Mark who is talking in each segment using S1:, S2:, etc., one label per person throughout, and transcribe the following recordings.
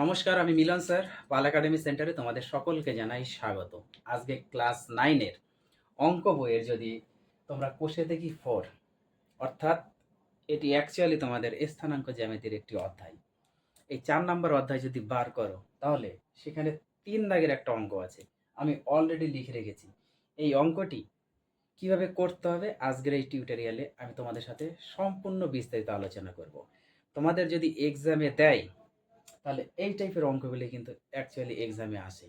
S1: নমস্কার, আমি মিলন স্যার, পাল একাডেমি সেন্টারে তোমাদের সকলকে জানাই স্বাগত। আজকে ক্লাস নাইনের অঙ্ক বইয়ের যদি তোমরা কোষে দেখি ফোর, অর্থাৎ এটি অ্যাকচুয়ালি তোমাদের স্থানাঙ্ক জ্যামিতির একটি অধ্যায়। এই চার নম্বর অধ্যায় যদি বার করো, তাহলে সেখানে তিন দাগের একটা অঙ্ক আছে। আমি অলরেডি লিখে রেখেছি। এই অঙ্কটি কীভাবে করতে হবে আজকের এই টিউটোরিয়ালে আমি তোমাদের সাথে সম্পূর্ণ বিস্তারিত আলোচনা করব। তোমাদের যদি এক্সামে দেয় তাহলে এই টাইপের অঙ্কগুলি কিন্তু অ্যাকচুয়ালি এক্সামে আসে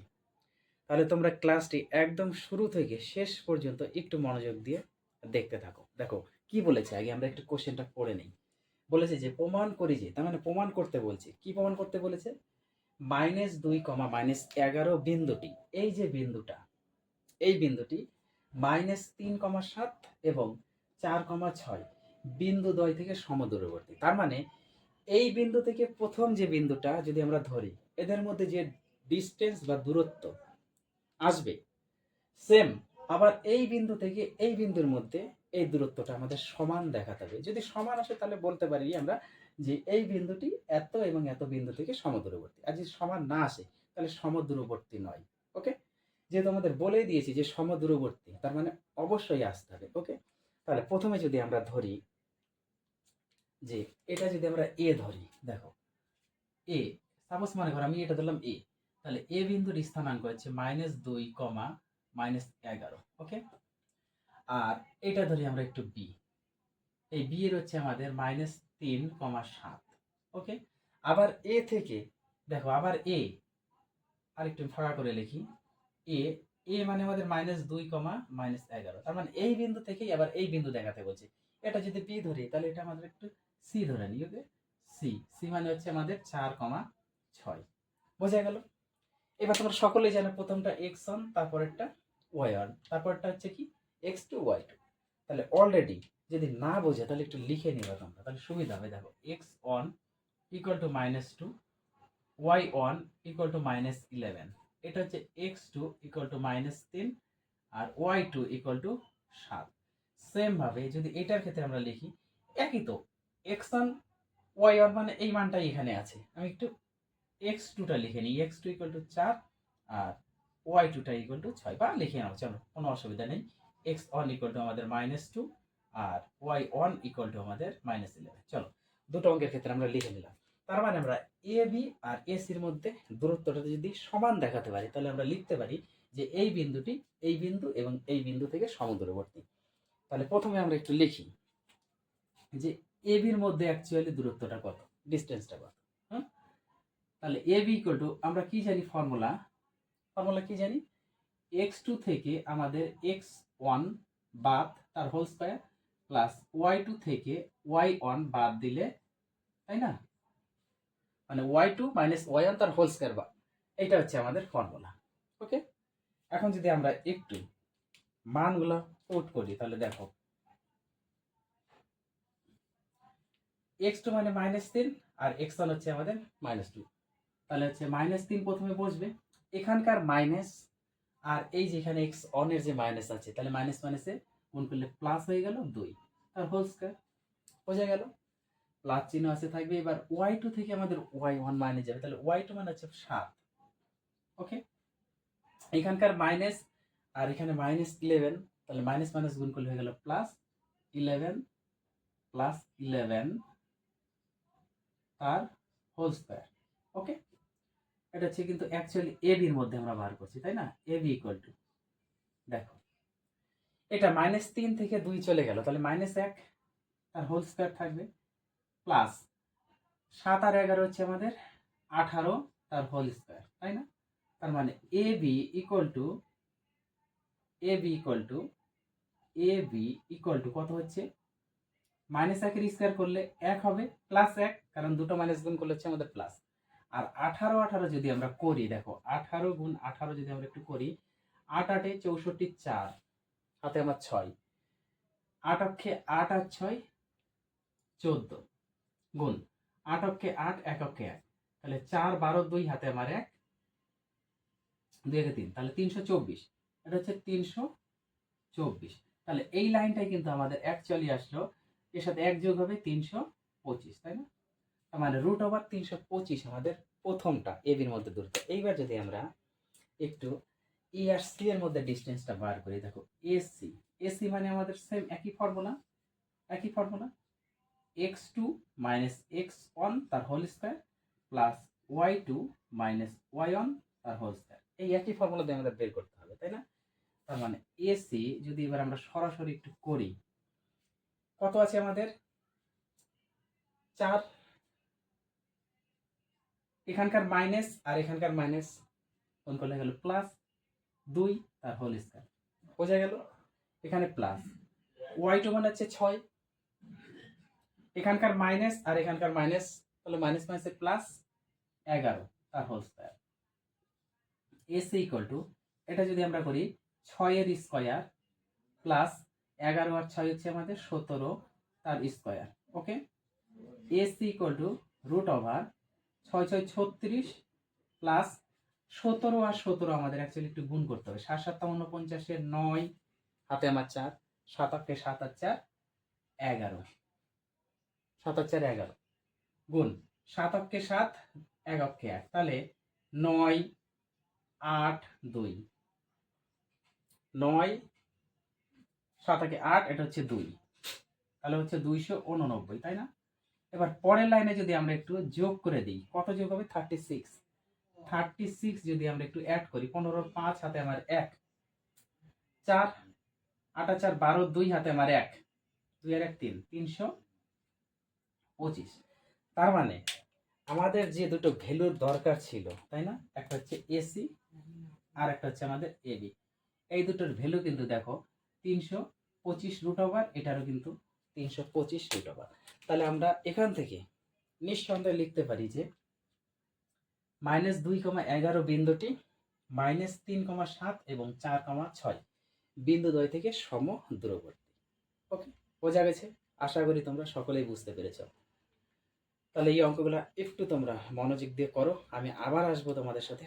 S1: তাহলে তোমরা ক্লাসটি একদম শুরু থেকে শেষ পর্যন্ত একটু মনোযোগ দিয়ে দেখতে থাকো। দেখো, কি বলেছে? আগে আমরা একটু কোশ্চেনটা পড়ে নিই। বলেছে যে, প্রমাণ করি যে, তার মানে প্রমাণ করতে বলছে। কি প্রমাণ করতে বলেছে? মাইনাস দুই কমা মাইনাস এগারো বিন্দুটি। এই যে বিন্দুটা, এই বিন্দুটি মাইনাস তিন কমা সাত এবং চার কমা ছয় বিন্দু দ্বয় থেকে সমদূরবর্তী। তার মানে এই বিন্দু থেকে প্রথম যে বিন্দুটা যদি আমরা ধরি, এদের মধ্যে যে ডিস্টেন্স বা দূরত্ব আসবে সেম আবার এই বিন্দু থেকে এই বিন্দুর মধ্যে এই দূরত্বটা আমাদের সমান দেখাতে হবে। যদি সমান আসে তাহলে বলতে পারি আমরা যে এই বিন্দুটি এত এবং এত বিন্দু থেকে সমদূরবর্তী। আর যদি সমান না আসে, তাহলে সমদূরবর্তী নয় ওকে যেহেতু আমাদের বলেই দিয়েছি যে সমদূরবর্তী, তার মানে অবশ্যই আসতে হবে ওকে তাহলে প্রথমে যদি আমরা ধরি যে এটা যদি আমরা এ ধরি, দেখো। এ সাপোজ মনে করো আমি এটা ধরলাম এ তাহলে এ বিন্দুর স্থানাঙ্ক হচ্ছে মাইনাস দুই কমা মাইনাস এগারো ওকে আর এটা ধরি আমরা একটু বি এই বি এর হচ্ছে আমাদের মাইনাস তিন কমা সাত ওকে আবার এ থেকে, দেখো, আবার এ আর একটু ফাঁকা করে লিখি। এ এ মানে আমাদের মাইনাস দুই কমা মাইনাস এগারো। তার মানে এই বিন্দু থেকেই আবার এই বিন্দু দেখাতে বলছে। এটা যদি বি ধরি, তাহলে এটা আমাদের একটু সি ধরে নিই ওকে সি সি মানে হচ্ছে আমাদের চার কমা ছয়। বোঝা গেল? এবার তোমরা সকলেই জানো প্রথমটা এক্স ওয়ান তারপরেরটা ওয়াই ওয়ান তারপরটা হচ্ছে কি? এক্স টু ওয়াই টু তাহলে অলরেডি যদি না বোঝে, তাহলে একটু লিখে নিবা তোমরা। তাহলে সুবিধা হবে। দেখো X one equal to minus two Y one equal to minus eleven এটা হচ্ছে X two equal to minus তিন আর ওয়াই টু ইকুয়াল টু সাত। সেমভাবে যদি এটার ক্ষেত্রে আমরা লিখি, একই তো এক্স ওয়ান ওয়াই ওয়ান মানে এই মানটাই এখানে আছে। আমি একটু এক্স টুটা লিখে নিই। এক্স টু ইকুয়াল টু চার আর ওয়াই টুটা ইকুয়াল টু ছয়। বা লিখে নাও, চলো, কোনো অসুবিধা নেই। এক্স ওয়ান ইকুয়াল টু আমাদের মাইনাস টু আর ওয়াই ওয়ান ইকুয়াল টু আমাদের মাইনাস ইলেভেন চলো, দুটো অঙ্কের ক্ষেত্রে আমরা লিখে নিলাম। তার মানে আমরা এ বি আর এসির মধ্যে দূরত্বটা যদি সমান দেখাতে পারি, তাহলে আমরা লিখতে পারি যে এই বিন্দুটি এই বিন্দু এবং এই বিন্দু থেকে সমদূরবর্তী। তাহলে প্রথমে আমরা একটু লিখি। যে এ বির মধ্যে অ্যাকচুয়ালি দূরত্বটা কত? ডিস্টেন্সটা কত? হ্যাঁ তাহলে এ বি ইকুয়াল টু আমরা কি জানি ফর্মুলা ফর্মুলা কি জানি? এক্স টু থেকে আমাদের এক্স ওয়ান বাদ তার whole square plus Y two থেকে ওয়াই ওয়ান বাদ দিলে, তাই না? মানে Y two minus Y one তার হোল স্কোয়ার বাদ। এইটা হচ্ছে আমাদের ফর্মুলা ওকে এখন যদি আমরা একটু মানগুলো পুট করি, তাহলে দেখো এক্স টু মানে মাইনাস তিন, আর এক্স ওয়ান হচ্ছে আমাদের মাইনাস টু তাহলে হচ্ছে মাইনাস তিন প্রথমে বসবে। এখানকার মাইনাস আর এই যে এখানে এক্স অনের যে মাইনাস আছে, তাহলে মাইনাস মাইনাসে গুণ করলে প্লাস হয়ে গেল দুই। তার হোল স্কোয়ার বোঝা গেল? প্লাস চিহ্ন আছে থাকবে, এবার ওয়াই টু থেকে আমাদের ওয়াই ওয়ান মাইনাস যাবে। তাহলে ওয়াই টু মানে হচ্ছে সাত। ওকে এখানকার মাইনাস আর এখানে মাইনাস ইলেভেন তাহলে মাইনাস মাইনাস গুণ করলে হয়ে গেল প্লাস ইলেভেন প্লাস ইলেভেন তার হোল স্কোয়ার ওকে এটা হচ্ছে কিন্তু অ্যাকচুয়ালি এ বির মধ্যে আমরা বার করছি, তাই না? এ বি ইকুয়াল টু দেখো, এটা মাইনাস তিন থেকে দুই চলে গেল, তাহলে মাইনাস এক তার হোল স্কোয়ার থাকবে প্লাস সাত আর এগারো হচ্ছে আমাদের আঠারো, তার হোল স্কোয়ার তাই না? তার মানে A B equal to A B equal to A B equal to কত হচ্ছে? মাইনাস একের স্কোয়ার করলে এক হবে প্লাস এক কারণ দুটো মাইনাস গুণ করলে হচ্ছে আমাদের প্লাস আর আঠারো আঠারো যদি আমরা করি, দেখো, আঠারো গুণ আঠারো যদি আমরা একটু করি, আট আটে চৌষট্টি চার হাতে আমার ছয়। আট অক্ষে আট আর ছয়, চোদ্দ। গুণ, আট অক্ষে আট, এক অক্ষে এক। তাহলে চার বারো দুই হাতে আমার এক, দুই একে তিন। তাহলে তিনশো চব্বিশ। এটা হচ্ছে তিনশো চব্বিশ। তাহলে এই লাইনটাই কিন্তু আমাদের অ্যাকচুয়ালি আসলো। এর সাথে এক যোগ হবে তিনশো পঁচিশ, তাই না? মানে রুট ওভার তিনশো পঁচিশ আমাদের প্রথমটা এবির মধ্যে দূরত্ব। এইবার যদি আমরা একটু এ আর সি এর মধ্যে ডিস্টেন্সটা বার করি, দেখো এসি এসি মানে আমাদের সেম একই ফর্মুলা একই formula X two minus X one তার whole square plus Y two minus Y one তার হোল স্কোয়ার এই একই ফর্মুলা দিয়ে আমাদের বের করতে হবে, তাই না? তার মানে এসি যদি এবার আমরা সরাসরি একটু করি, কত আছে আমাদের? চার এখানকার মাইনাস আর এখানকার মাইনাস কোন করলে গেল প্লাস দুই তার হোল স্কোয়ার বোঝা গেল? এখানে প্লাস ওয়াই টু মানে হচ্ছে ছয়। এখানকার মাইনাস আর এখানকার মাইনাস তাহলে মাইনাস মাইনাসে প্লাস এগারো তার whole square S equal to এটা যদি আমরা করি, ছয়ের স্কোয়ার প্লাস এগারো আর ছয় হচ্ছে আমাদের সতেরো তার square okay S equal to root over ছয় ছয় ছত্রিশ প্লাস সতেরো আর সতেরো আমাদের অ্যাকচুয়ালি একটু গুণ করতে হবে। সাত সাতটা উনপঞ্চাশের নয়, হাতে আমার চার, সাত আটকে সাত আর চার, এগারো। সাত আর চার, এগারো। গুণ, সাত অক্ষে সাত, এক এক। তাহলে নয়, আট, দুই। নয়, সাত একে আট, এটা হচ্ছে দুই। তাহলে হচ্ছে দুইশো উননব্বই, তাই না? এবার পরের লাইনে যদি আমরা একটু যোগ করে দিই, কত যোগ হবে? থার্টি সিক্স থার্টি সিক্স যদি আমরা একটু অ্যাড করি, পনেরো পাঁচ হাতে আমার এক, চার আটা চার বারো, দুই হাতে আমার এক, দুই আর এক তিন, তিনশো পঁচিশ। তার মানে আমাদের যে দুটো ভ্যালুর দরকার ছিল, তাই না? একটা হচ্ছে এসি আর একটা হচ্ছে আমাদের এবি এই দুটোর ভ্যালু কিন্তু দেখো, তিনশো পঁচিশ রুট ওভার এটারও কিন্তু তিনশো পঁচিশ রুট তাহলে আমরা এখান থেকে নিঃসন্দেহে লিখতে পারি যে মাইনাস দুই কমা এগারো বিন্দুটি মাইনাস তিন কমা সাত এবং চার কমা ছয় বিন্দু দ্বয় থেকে সম দূরবর্তী ওকে বোঝা গেছে? আশা করি তোমরা সকলেই বুঝতে পেরেছ। তাহলে এই অঙ্কগুলো একটু তোমরা মনোযোগ দিয়ে করো। আমি আবার আসব তোমাদের সাথে